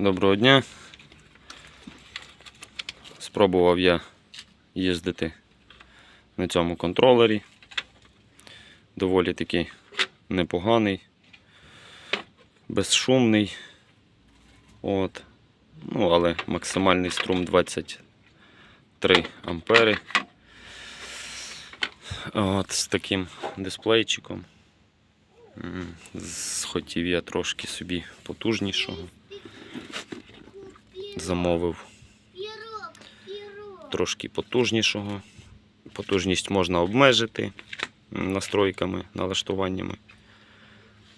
Доброго дня. Спробував я їздити на цьому контролері. Доволі таки непоганий, безшумний. От. Ну, але максимальний струм 23 ампери. От, з таким дисплейчиком. М, Схотів я трошки собі потужнішого. Замовив трошки потужнішого. Потужність можна обмежити настройками, налаштуваннями.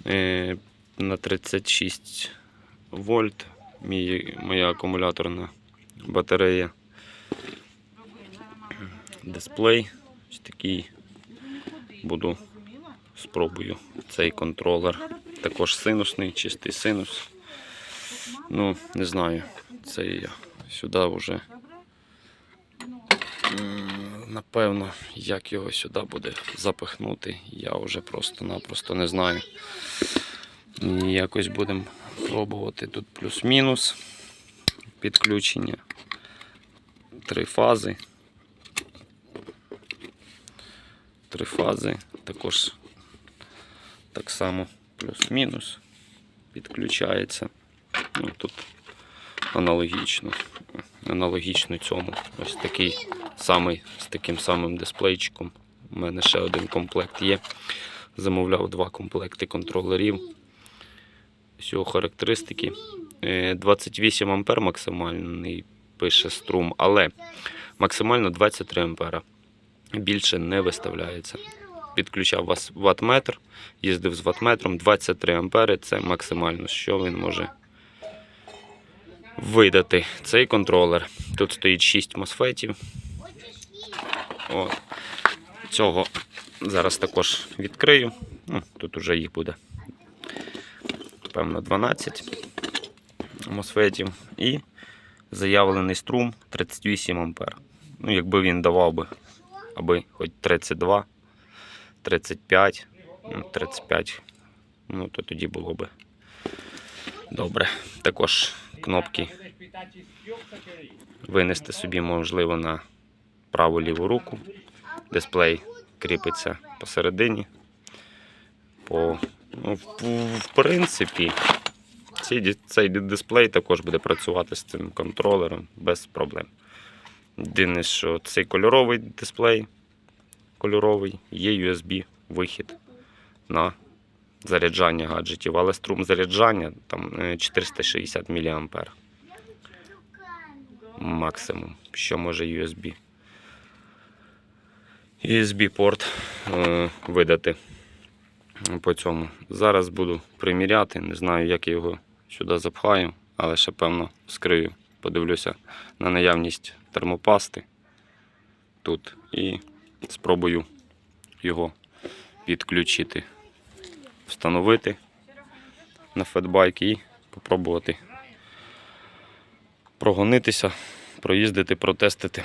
Е, На 36 вольт мій, моя акумуляторна батарея. Дисплей. Ось такий. Буду спробую цей контролер. Також синусний, чистий синус. Ну, не знаю, це я сюди вже. Напевно, як його сюди буде запихнути, я вже просто-напросто не знаю. Якось будемо пробувати тут плюс-мінус підключення. Три фази. Три фази. Також так само плюс-мінус підключається. Ну, тут аналогічно. Аналогічно цьому. Ось такий самий з таким самим дисплейчиком. У мене ще один комплект є. Замовляв два комплекти контролерів. Ось його характеристики. Е, 28 ампер максимальний пише струм, але максимально 23 ампера. Більше не виставляється. Підключав ватметр, їздив з ватметром 23 ампери це максимально, що він може видати. Цей контролер. Тут стоїть 6 мосфетів. Цього зараз також відкрию. Ну, тут вже їх буде. Певно, 12 мосфетів. І заявлений струм 38 ампер. Ну, якби він давав би аби хоч 32, 35, ну, 35, ну то тоді було би добре. Також кнопки винести собі можливо на праву ліву руку. Дисплей кріпиться посередині. По, ну, в, принципі, цей, цей дисплей також буде працювати з цим контролером без проблем. Єдине, що цей кольоровий дисплей кольоровий, є USB вихід на заряджання гаджетів, але струм заряджання там е, 460 мА максимум, що може USB. USB-порт е, видати по цьому. Зараз буду приміряти, не знаю, як його сюди запхаю, але ще певно скрию. Подивлюся на наявність термопасти тут і спробую його підключити, встановити на фетбайк і попробувати прогонитися, проїздити, протестити.